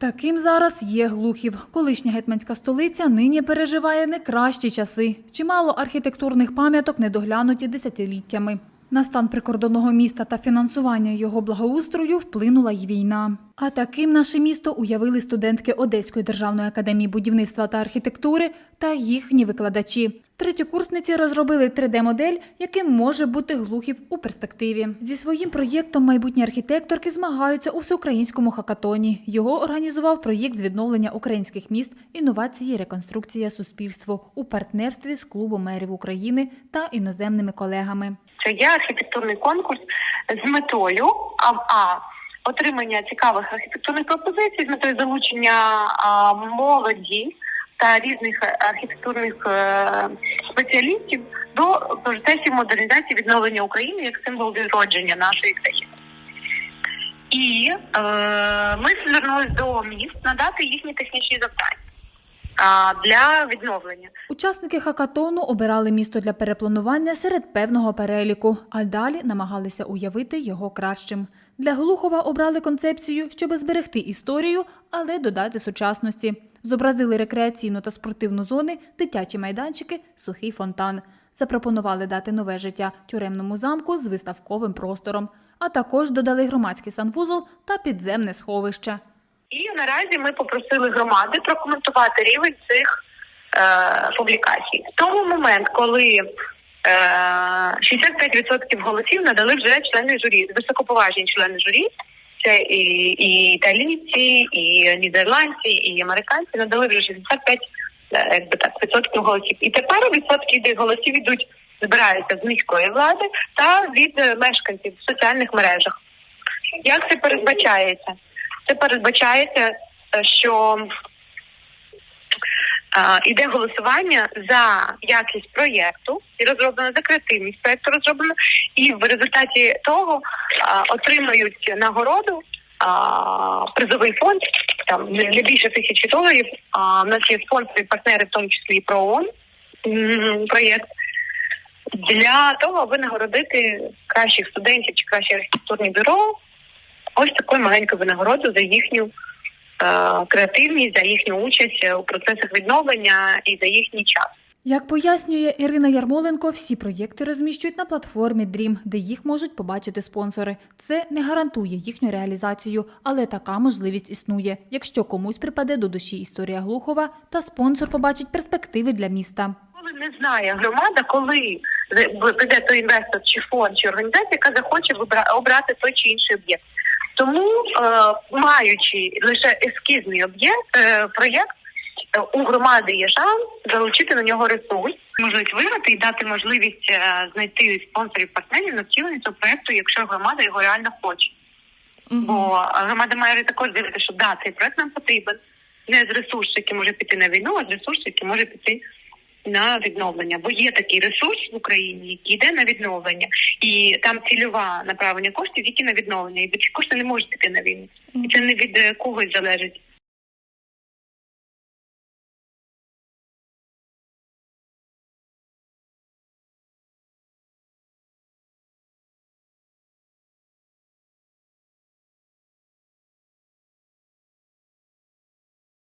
Таким зараз є Глухів. Колишня гетьманська столиця нині переживає не кращі часи. Чимало архітектурних пам'яток не доглянуті десятиліттями. На стан прикордонного міста та фінансування його благоустрою вплинула й війна. А таким наше місто уявили студентки Одеської державної академії будівництва та архітектури та їхні викладачі. Третьокурсниці розробили 3D-модель, яким може бути глухів у перспективі. Зі своїм проєктом майбутні архітекторки змагаються у всеукраїнському хакатоні. Його організував проєкт з відновлення українських міст, інновації, реконструкція суспільству у партнерстві з клубом мерів України та іноземними колегами. Це є архітектурний конкурс з метою а отримання цікавих архітектурних пропозицій з метою залучення а, молоді та різних архітектурних е, спеціалістів до процесів модернізації відновлення України як символ відродження нашої країни. І е, ми звернулися до міст надати їхні технічні завдання для відновлення. Учасники хакатону обирали місто для перепланування серед певного переліку, а далі намагалися уявити його кращим. Для Глухова обрали концепцію, щоб зберегти історію, але додати сучасності. Зобразили рекреаційну та спортивну зони, дитячі майданчики, сухий фонтан. Запропонували дати нове життя тюремному замку з виставковим простором, а також додали громадський санвузол та підземне сховище. І наразі ми попросили громади прокоментувати рівень цих е, публікацій. В тому момент, коли е, 65% голосів надали вже члени журі, високоповажні члени журі, це і, і італійці, і нідерландці, і американці надали вже 65 е, якби так, відсотків голосів. І тепер відсотки голосів йдуть, збираються з міської влади та від е, мешканців в соціальних мережах. Як це передбачається? Це передбачається, е, що іде голосування за якість проєкту і розроблено за креативність проєкту розроблено, і в результаті того е, отримають нагороду. а, Призовий фонд там не більше тисячі доларів. А в нас є спонсори, партнери, в тому числі і про ООН проєкт для того, аби нагородити кращих студентів чи кращі архітектурні бюро ось такою маленькою винагородою за їхню креативність, за їхню участь у процесах відновлення і за їхній час. Як пояснює Ірина Ярмоленко, всі проєкти розміщують на платформі Dream, де їх можуть побачити спонсори. Це не гарантує їхню реалізацію, але така можливість існує, якщо комусь припаде до душі історія Глухова та спонсор побачить перспективи для міста. Коли не знає громада, коли прийде той інвестор чи фонд чи організація, яка захоче обрати той чи інший об'єкт. Тому, е, маючи лише ескізний об'єкт, е, проєкт, е, у громади є шанс залучити на нього ресурс, можуть виграти і дати можливість знайти спонсорів партнерів на втілення цього проєкту, якщо громада його реально хоче. Бо громада має також дивитися, що да, цей проект нам потрібен. Не з ресурсу, який може піти на війну, а з ресурсу, який може піти на відновлення. Бо є такий ресурс в Україні, який йде на відновлення, і там цільова направлення коштів, які на відновлення, і ці кошти не можуть піти на війну. І це не від е, когось залежить.